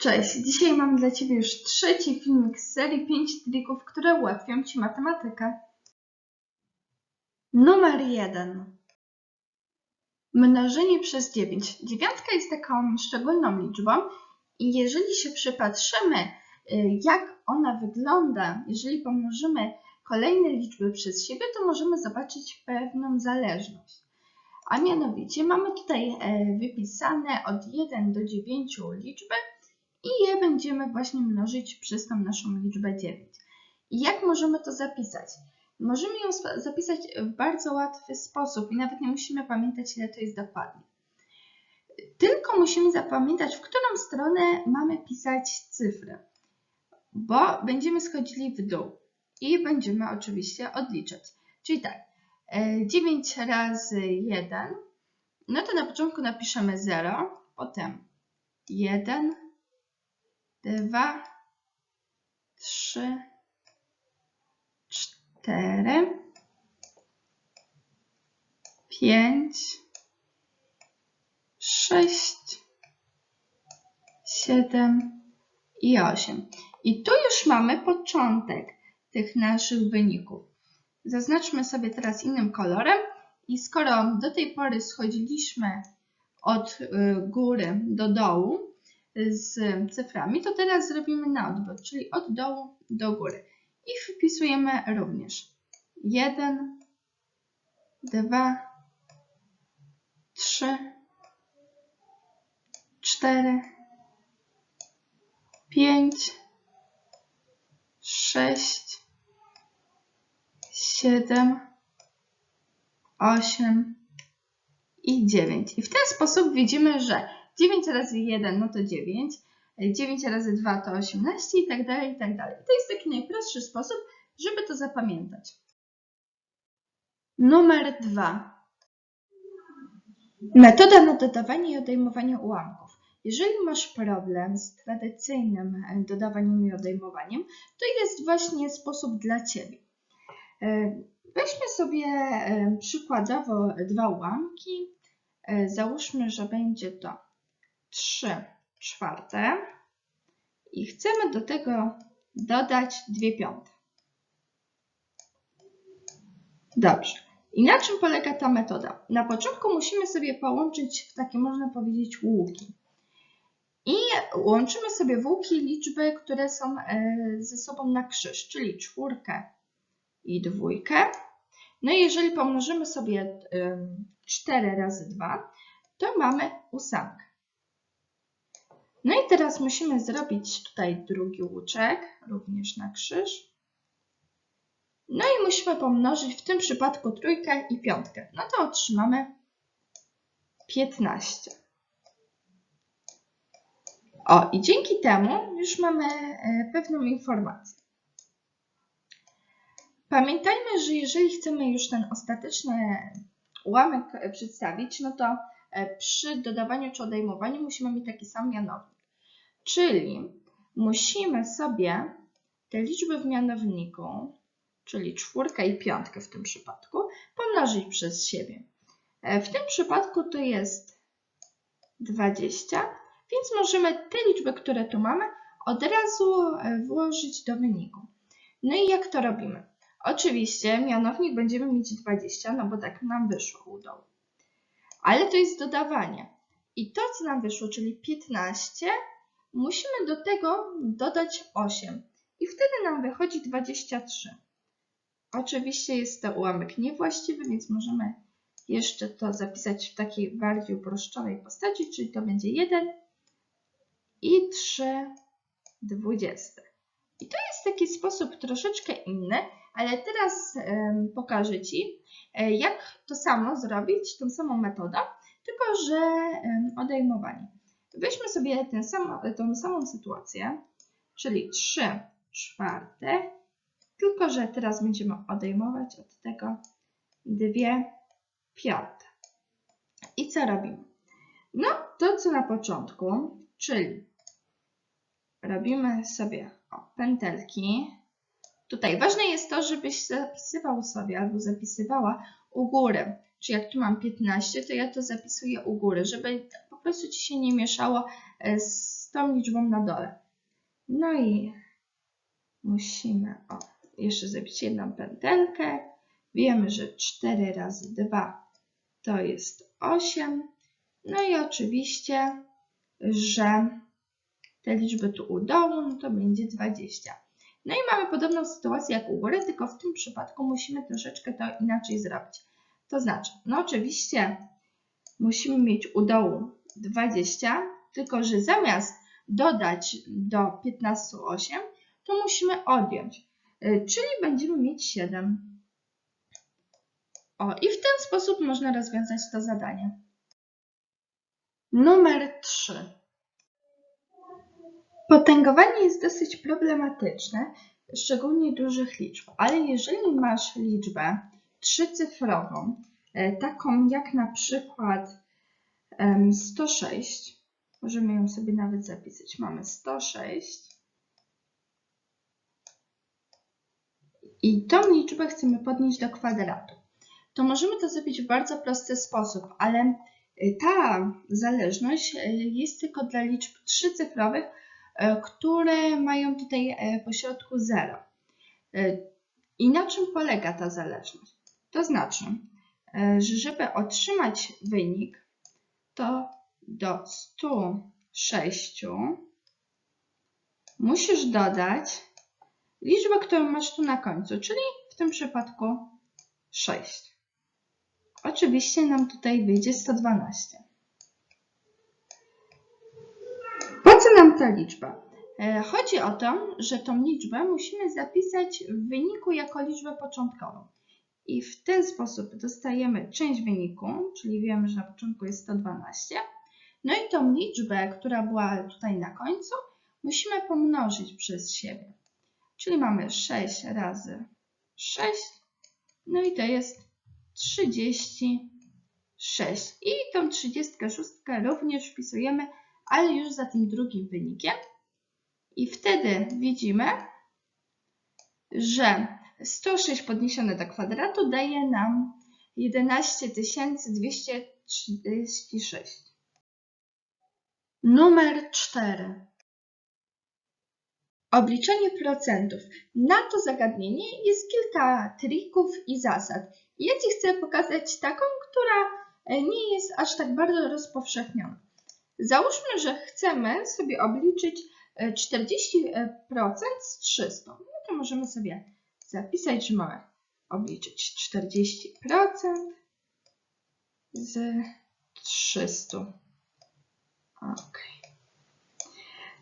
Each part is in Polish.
Cześć, dzisiaj mam dla Ciebie już trzeci filmik z serii 5 trików, które ułatwią Ci matematykę. Numer 1. Mnożenie przez 9. Dziewiątka jest taką szczególną liczbą i jeżeli się przypatrzymy, y, jak ona wygląda, jeżeli pomnożymy kolejne liczby przez siebie, to możemy zobaczyć pewną zależność. A mianowicie mamy tutaj e, wypisane od 1 do 9 liczby, i je będziemy właśnie mnożyć przez tą naszą liczbę 9. I jak możemy to zapisać? Możemy ją zapisać w bardzo łatwy sposób i nawet nie musimy pamiętać, ile to jest dokładnie. Tylko musimy zapamiętać, w którą stronę mamy pisać cyfry, bo będziemy schodzili w dół i będziemy oczywiście odliczać. Czyli tak, 9 e, razy 1, no to na początku napiszemy 0, potem 1, dwa, trzy, cztery, pięć, sześć, siedem i osiem. I tu już mamy początek tych naszych wyników. Zaznaczmy sobie teraz innym kolorem i skoro do tej pory schodziliśmy od y, góry do dołu, z cyframi, to teraz zrobimy na odwrót, czyli od dołu do góry. I wpisujemy również 1, 2, 3, 4, 5, 6, 7, 8 i 9. I w ten sposób widzimy, że 9 razy 1 no to 9, 9 razy 2 to 18 i tak dalej, i tak dalej. To jest taki najprostszy sposób, żeby to zapamiętać. Numer 2. Metoda na dodawanie i odejmowanie ułamków. Jeżeli masz problem z tradycyjnym e, dodawaniem i odejmowaniem, to jest właśnie sposób dla Ciebie. E, weźmy sobie e, przykładowo dwa ułamki. Załóżmy, że będzie to 3 czwarte i chcemy do tego dodać 2 piąte. Dobrze. I na czym polega ta metoda? Na początku musimy sobie połączyć w takie, można powiedzieć, łuki. I łączymy sobie w łuki liczby, które są e, ze sobą na krzyż, czyli czwórkę i dwójkę. No i jeżeli pomnożymy sobie 4 razy 2, to mamy ósemkę. No i teraz musimy zrobić tutaj drugi łuczek, również na krzyż. No i musimy pomnożyć w tym przypadku trójkę i piątkę. No to otrzymamy 15. O, i dzięki temu już mamy e, pewną informację. Pamiętajmy, że jeżeli chcemy już ten ostateczny ułamek przedstawić, no to przy dodawaniu czy odejmowaniu musimy mieć taki sam mianownik. Czyli musimy sobie te liczby w mianowniku, czyli czwórkę i piątkę w tym przypadku, pomnożyć przez siebie. E, w tym przypadku to jest 20, więc możemy te liczby, które tu mamy, od razu e, włożyć do wyniku. No i jak to robimy? Oczywiście mianownik będziemy mieć 20, no bo tak nam wyszło u dołu ale to jest dodawanie. I to, co nam wyszło, czyli 15, musimy do tego dodać 8. I wtedy nam wychodzi 23. Oczywiście jest to ułamek niewłaściwy, więc możemy jeszcze to zapisać w takiej bardziej uproszczonej postaci, czyli to będzie 1 i 3 dwudzieste. I to jest taki sposób troszeczkę inny, ale teraz pokażę Ci, e, jak to samo zrobić, tą samą metodę, tylko że odejmowanie. Weźmy sobie tę samą, tą samą sytuację, czyli 3 czwarte, tylko że teraz będziemy odejmować od tego 2 piąte. I co robimy? No, to co na początku, czyli robimy sobie o, pętelki, Tutaj ważne jest to, żebyś zapisywał sobie albo zapisywała u góry. Czyli jak tu mam 15, to ja to zapisuję u góry, żeby po prostu Ci się nie mieszało e, z tą liczbą na dole. No i musimy o, jeszcze zrobić jedną pętelkę. Wiemy, że 4 razy 2 to jest 8. No i oczywiście, że te liczby tu u dołu, no to będzie 20. No i mamy podobną sytuację jak u góry, tylko w tym przypadku musimy troszeczkę to inaczej zrobić. To znaczy, no oczywiście musimy mieć u dołu 20, tylko że zamiast dodać do 15 8, to musimy odjąć, y, czyli będziemy mieć 7. O, i w ten sposób można rozwiązać to zadanie. Numer 3. Potęgowanie jest dosyć problematyczne, szczególnie dużych liczb, ale jeżeli masz liczbę trzycyfrową, e, taką jak na przykład em, 106, możemy ją sobie nawet zapisać, mamy 106 i tą liczbę chcemy podnieść do kwadratu, to możemy to zrobić w bardzo prosty sposób, ale y, ta zależność y, jest tylko dla liczb trzycyfrowych, które mają tutaj e, po środku 0. I na czym polega ta zależność? To znaczy, e, że żeby otrzymać wynik, to do 106 musisz dodać liczbę, którą masz tu na końcu, czyli w tym przypadku 6. Oczywiście nam tutaj wyjdzie 112. Po co nam ta liczba? E, Chodzi o to, że tą liczbę musimy zapisać w wyniku jako liczbę początkową. I w ten sposób dostajemy część wyniku, czyli wiemy, że na początku jest 112. No i tą liczbę, która była tutaj na końcu, musimy pomnożyć przez siebie. Czyli mamy 6 razy 6, no i to jest 36. I tą 36 również wpisujemy, ale już za tym drugim wynikiem. I wtedy widzimy, że 106 podniesione do kwadratu daje nam 11 236. Numer 4. Obliczenie procentów. Na to zagadnienie jest kilka trików i zasad. Ja Ci chcę pokazać taką, która nie jest aż tak bardzo rozpowszechniona. Załóżmy, że chcemy sobie obliczyć 40% z 300. No to możemy sobie zapisać, że mamy obliczyć 40% z 300. Ok.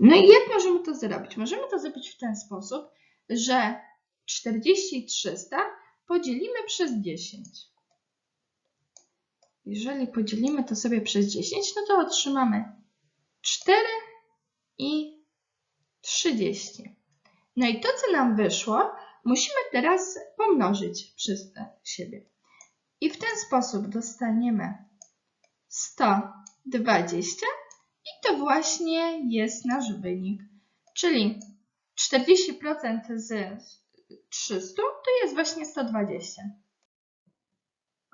No i jak możemy to zrobić? Możemy to zrobić w ten sposób, że 40 i 300 podzielimy przez 10. Jeżeli podzielimy to sobie przez 10, no to otrzymamy 4 i 30. No i to, co nam wyszło, musimy teraz pomnożyć przez siebie. I w ten sposób dostaniemy 120 i to właśnie jest nasz wynik. Czyli 40% z 300 to jest właśnie 120.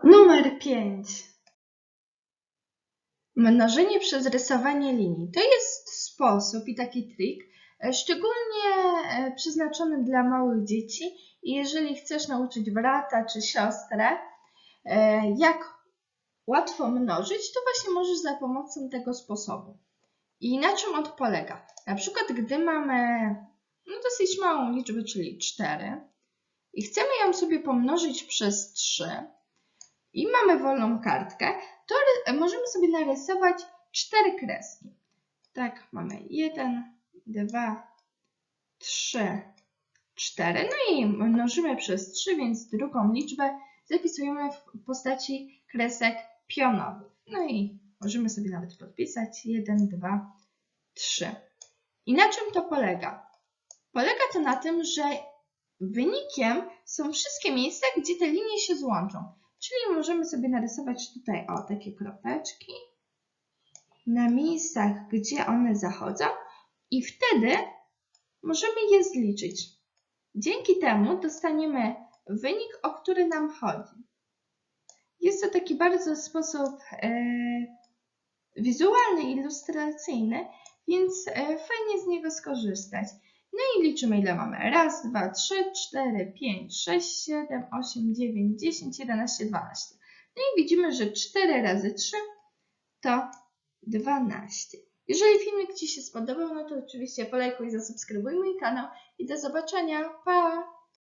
Numer 5. Mnożenie przez rysowanie linii. To jest sposób i taki trik, e, szczególnie e, przeznaczony dla małych dzieci. Jeżeli chcesz nauczyć brata czy siostrę, e, jak łatwo mnożyć, to właśnie możesz za pomocą tego sposobu. I na czym on polega? Na przykład, gdy mamy no, dosyć małą liczbę, czyli 4, i chcemy ją sobie pomnożyć przez 3 i mamy wolną kartkę, to możemy sobie narysować 4 kreski. Tak, mamy 1, 2, 3, 4. No i mnożymy przez 3, więc drugą liczbę zapisujemy w postaci kresek pionowych. No i możemy sobie nawet podpisać 1, 2, 3. I na czym to polega? Polega to na tym, że wynikiem są wszystkie miejsca, gdzie te linie się złączą. Czyli możemy sobie narysować tutaj o takie kropeczki na miejscach, gdzie one zachodzą i wtedy możemy je zliczyć. Dzięki temu dostaniemy wynik, o który nam chodzi. Jest to taki bardzo sposób e, wizualny, ilustracyjny, więc e, fajnie z niego skorzystać. I liczymy ile mamy. Raz, dwa, trzy, cztery, pięć, sześć, siedem, osiem, dziewięć, dziesięć, jedenaście, dwanaście. No i widzimy, że 4 razy 3 to 12. Jeżeli filmik Ci się spodobał, no to oczywiście polajkuj, zasubskrybuj mój kanał i do zobaczenia. Pa!